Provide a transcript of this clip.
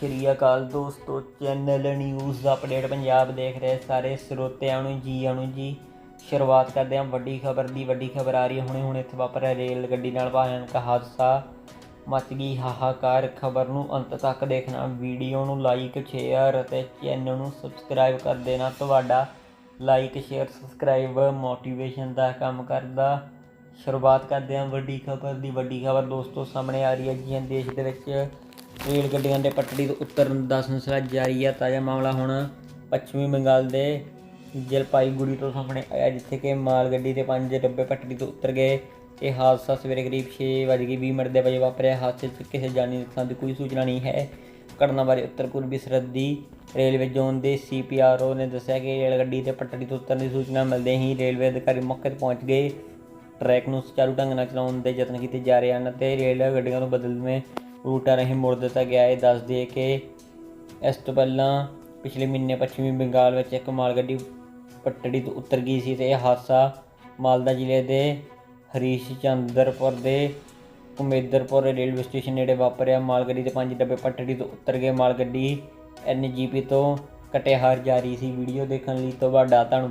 ਸ਼੍ਰੀ ਅਕਾਲ ਦੋਸਤੋ channel news update Punjab ਦੇਖ ਰਹੇ ਸਾਰੇ ਸਰੋਤਿਆਂ ਨੂੰ ਜੀ ਆਣੂ ਜੀ। ਸ਼ੁਰੂਆਤ ਕਰਦੇ ਹਾਂ ਵੱਡੀ ਖਬਰ ਦੀ, ਵੱਡੀ ਖਬਰ ਆ ਰਹੀ ਹੈ। ਹੁਣੇ ਹੁਣੇ ਇੱਥੇ ਵਾਪਰਿਆ ਰੇਲ ਗੱਡੀ ਨਾਲ ਭਿਆਨਕ ਹਾਦਸਾ। ਮਚ ਗਈ ਹਾਹਾਕਾਰ ਖਬਰ ਨੂੰ ਅੰਤ ਤੱਕ ਦੇਖਣਾ। ਵੀਡੀਓ ਨੂੰ ਲਾਈਕ ਸ਼ੇਅਰ ਅਤੇ ਚੈਨਲ ਨੂੰ ਸਬਸਕ੍ਰਾਈਬ ਕਰ ਦੇਣਾ। ਤੁਹਾਡਾ ਲਾਈਕ ਸ਼ੇਅਰ ਸਬਸਕ੍ਰਾਈਬ ਮੋਟੀਵੇਸ਼ਨ ਦਾ ਕੰਮ ਕਰਦਾ। ਸ਼ੁਰੂਆਤ ਕਰਦੇ ਹਾਂ ਵੱਡੀ ਖਬਰ ਦੀ। ਵੱਡੀ ਖਬਰ ਦੋਸਤੋ ਸਾਹਮਣੇ ਆ ਰਹੀ ਹੈ। ਜੀ ਦੇਸ਼ ਦੇ ਵਿੱਚ ਰੇਲ ਗੱਡੀਆਂ ਦੇ ਪਟੜੀ ਤੋਂ ਉਤਰਨ ਦਾ ਸਿਲਸਿਲਾ ਜਾਰੀ ਹੈ ਤਾਜ਼ਾ ਮਾਮਲਾ ਹੁਣ ਪੱਛਮੀ ਬੰਗਾਲ ਦੇ ਜਲਪਾਈਗੁੜੀ ਤੋਂ ਸਾਹਮਣੇ ਆਇਆ, ਜਿੱਥੇ ਕਿ ਮਾਲ ਗੱਡੀ ਦੇ ਪੰਜ ਡੱਬੇ ਪਟੜੀ ਤੋਂ ਉਤਰ ਗਏ। ਇਹ ਹਾਦਸਾ ਸਵੇਰੇ ਕਰੀਬ 6:20 ਮਿੰਟ ਦੇ ਵਜੇ ਵਾਪਰਿਆ। ਹਾਦਸੇ 'ਚ ਕਿਸੇ ਜਾਨੀ ਨੁਕਸਾਨ ਦੀ ਕੋਈ ਸੂਚਨਾ ਨਹੀਂ ਹੈ। ਘਟਨਾ ਬਾਰੇ ਉੱਤਰ ਪੂਰਬੀ ਸਰਹੱਦੀ ਰੇਲਵੇ ਜ਼ੋਨ ਦੇ ਸੀਪੀਆਰਓ ਨੇ ਦੱਸਿਆ ਕਿ ਰੇਲ ਗੱਡੀ 'ਤੇ ਪਟੜੀ ਤੋਂ ਉਤਰਨ ਦੀ ਸੂਚਨਾ ਮਿਲਦੇ ਹੀ ਰੇਲਵੇ ਅਧਿਕਾਰੀ ਮੌਕੇ ਤੇ ਪਹੁੰਚ ਗਏ। ਟਰੈਕ ਨੂੰ ਸੁਚਾਰੂ ਢੰਗ ਨਾਲ ਚਲਾਉਣ ਦੇ ਯਤਨ ਕੀਤੇ ਜਾ ਰਹੇ ਹਨ ਅਤੇ ਰੇਲ ਗੱਡੀਆਂ ਨੂੰ ਬਦਲਵੇਂ ਰੂਟਾਂ ਰਾਹੀਂ ਮੋੜ ਦਿੱਤਾ ਗਿਆ। ਹੈ ਦੱਸ ਦਈਏ ਕਿ ਇਸ ਤੋਂ ਪਹਿਲਾਂ ਪਿਛਲੇ ਮਹੀਨੇ ਪੱਛਮੀ ਬੰਗਾਲ ਵਿੱਚ ਇੱਕ ਮਾਲ ਗੱਡੀ ਪਟੜੀ ਤੋਂ ਉਤਰ ਗਈ ਸੀ ਤੇ ਇਹ ਹਾਦਸਾ ਮਾਲਦਾ ਜ਼ਿਲ੍ਹੇ ਦੇ ਹਰੀਸ਼ ਚੰਦਰਪੁਰ ਦੇ ਕੁਮੇਦਰਪੁਰ ਰੇਲਵੇ ਸਟੇਸ਼ਨ ਨੇੜੇ ਵਾਪਰਿਆ। ਮਾਲ ਗੱਡੀ ਦੇ ਪੰਜ ਡੱਬੇ ਪਟੜੀ ਤੋਂ ਉਤਰ ਗਏ। ਮਾਲ ਗੱਡੀ ਐਨਜੀਪੀ ਤੋਂ ਕਟਿਹਾਰ ਜਾ ਰਹੀ ਸੀ। ਵੀਡੀਓ ਦੇਖਣ ਲਈ ਤੁਹਾਡਾ ਧੰਨਵਾਦ।